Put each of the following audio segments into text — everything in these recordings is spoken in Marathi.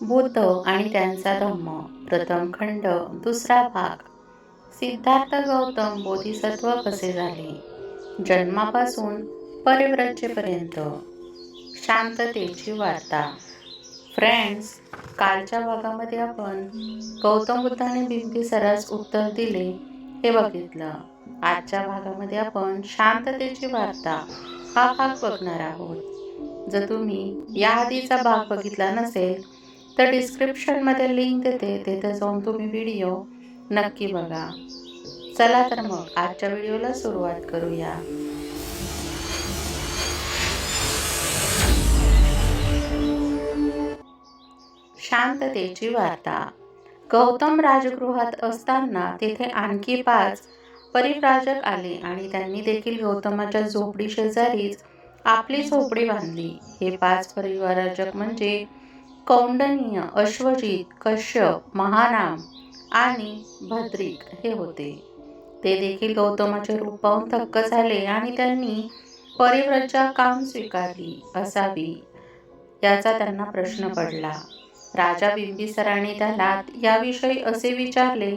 बुद्ध आणि त्यांचा धम्म प्रथम खंड दुसरा भाग. सिद्धार्थ गौतम बोधिसत्व कसे झाले? जन्मापासून परिव्रजेपर्यंत शांततेची वार्ता. फ्रेंड्स कालच्या भागामध्ये आपण गौतम बुद्धाने बिंबिसारास उत्तर दिले हे बघितलं. आजच्या भागामध्ये आपण शांततेची वार्ता हा भाग बघणार आहोत. जर तुम्ही या आधीचा भाग बघितला नसेल तर डिस्क्रिप्शनमध्ये लिंक देते तिथे जाऊन तुम्ही व्हिडिओ नक्की बघा. चला तर मग आजच्या व्हिडिओला सुरुवात करूया. शांततेची वार्ता. गौतम राजगृहात असताना तेथे आणखी पाच परिव्राजक आले आणि त्यांनी देखील गौतमाच्या झोपडी शेजारीच आपली झोपडी बांधली. हे पाच परिव्राजक म्हणजे कौंडनीय अश्वजित कश्यप महानाम आणि भद्रिक हे होते. ते देखील गौतमाचे रूप पाहून थक्क झाले आणि त्यांनी परिव्रजा काम स्वीकारली असावी याचा त्यांना प्रश्न पडला. राजा बिंबिसराने त्याला याविषयी असे विचारले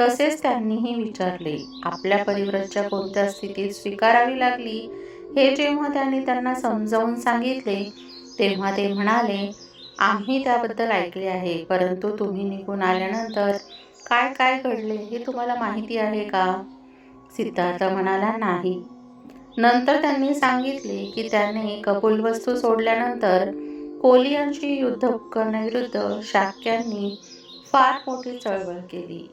तसेच त्यांनीही विचारले आपल्या परिव्रजा कोणत्या स्थितीत स्वीकारावी लागली? हे जेव्हा त्यांनी त्यांना समजावून सांगितले तेव्हा ते म्हणाले आम्ही त्याबद्दल ऐकले आहे परंतु तुम्ही निघून आल्यानंतर काय काय घडले हे तुम्हाला माहिती आहे का? सिद्धार्थ म्हणाला नाही. नंतर त्यांनी सांगितले की त्याने कपूल वस्तू सोडल्यानंतर कोलियांची युद्ध उपकरणाविरुद्ध शाक्यांनी फार मोठी चळवळ केली.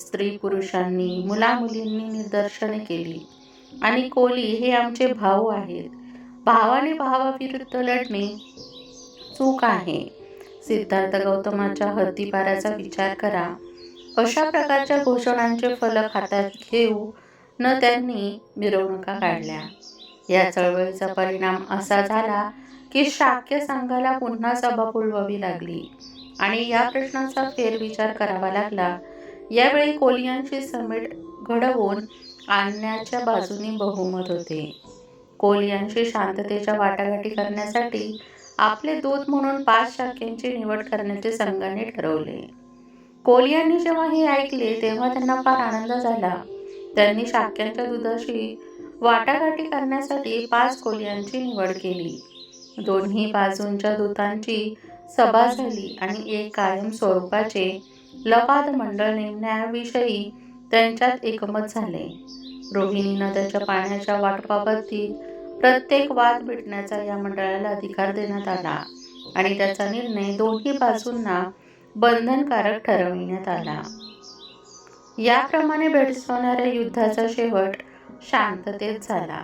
स्त्री पुरुषांनी मुलामुलींनी निदर्शने केली. आणि कोली हे आमचे भाऊ आहेत. भावाने भावाविरुद्ध लढणे चूक आहे. सिद्धार्थ गौतमाच्या हद्दीपाराचा विचार करा. अशा प्रकारच्या घोषणांचे फलक हातात घेऊ न त्यांनी मिरवणुका काढल्या. या चळवळीचा परिणाम असा झाला की शाक्य संघाला पुन्हा सभा बोलवावी लागली आणि या प्रश्नाचा फेरविचार करावा लागला. यावेळी कोलियांची समेट घडवून आणण्याच्या बाजूने बहुमत होते. कोलियांशी शांततेच्या वाटाघाटी करण्यासाठी आपले दूत म्हणून पाच शाखेंची निवड करण्याचे संघाने ठरवले. कोलियांनी जेव्हा हे ऐकले तेव्हा त्यांना फार आनंद झाला. त्यांनी शाक्यांच्या दुधाशी वाटाघाटी करण्यासाठी पाच कोलियांची निवड केली. दोन्ही बाजूंच्या दूतांची सभा झाली आणि एक कायम स्वरूपाचे लपाद मंडळ नेमण्याविषयी त्यांच्यात एकमत झाले. रोहिणीनं त्याच्या पाण्याच्या वाटपाबाबतीत प्रत्येक वाद मिटण्याचा या मंडळाला अधिकार देण्यात आला आणि त्याचा निर्णय दोन्ही बाजूंना बंधनकारक ठरविण्यात आला. याप्रमाणे भेडसवणाऱ्या युद्धाचा शेवट शांततेत झाला.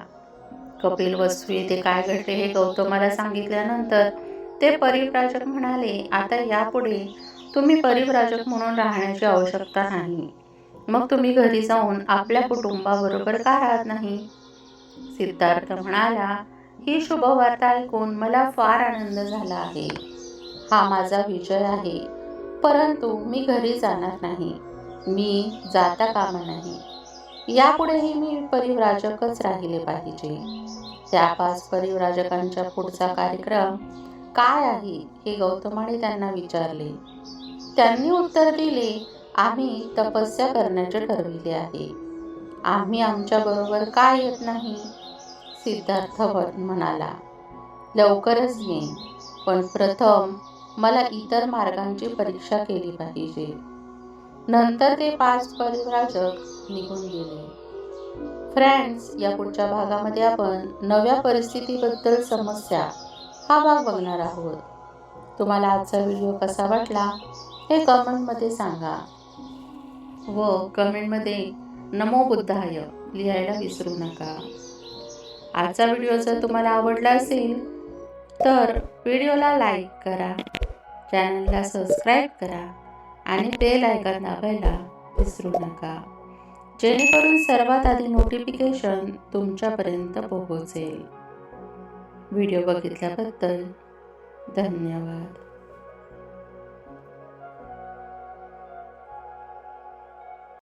कपिल वस्तू येथे काय घडले हे गौतमाला सांगितल्यानंतर ते परिव्राजक म्हणाले आता यापुढे तुम्ही परिव्राजक म्हणून राहण्याची आवश्यकता नाही. मग तुम्ही घरी जाऊन आपल्या कुटुंबाबरोबर का राहत नाही? सिद्धार्थ म्हणाला ही शुभवार्ता ऐकून मला फार आनंद झाला आहे. हा माझा विजय आहे. परंतु मी घरी जाणार नाही. मी जाता कामा नाही. यापुढेही मी परिव्राजकच राहिले पाहिजे. त्या पाच परिव्राजकांच्या पुढचा कार्यक्रम काय आहे हे गौतमाने त्यांना विचारले. त्यांनी उत्तर दिले आम्ही तपस्या करण्याचे ठरविले आहे. आम्ही आमच्या बरोबर का येत नाही? सिद्धार्थ म्हणाला. लवकरच येईन पण प्रथम मला इतर मार्गांची परीक्षा केली पाहिजे. नंतर ते पाच परिव्राजक निघून गेले. फ्रेंड्स या पुढच्या भागामध्ये आपण नव्या परिस्थितीबद्दल समस्या हा भाग बघणार आहोत. तुम्हाला आजचा व्हिडिओ कसा वाटला हे कमेंटमध्ये सांगा. व कमेंटमध्ये नमो बुद्धाय लिहायला विसरू नका. आजचा व्हिडिओ जर तुम्हाला आवडला असेल तर व्हिडिओला लाईक करा चॅनलला सबस्क्राईब करा आणि बेल आयकॉन दाबायला विसरू नका. जेणेकरून सर्वात आधी नोटिफिकेशन तुमच्यापर्यंत पोहोचेल. व्हिडिओ बघितल्याबद्दल धन्यवाद.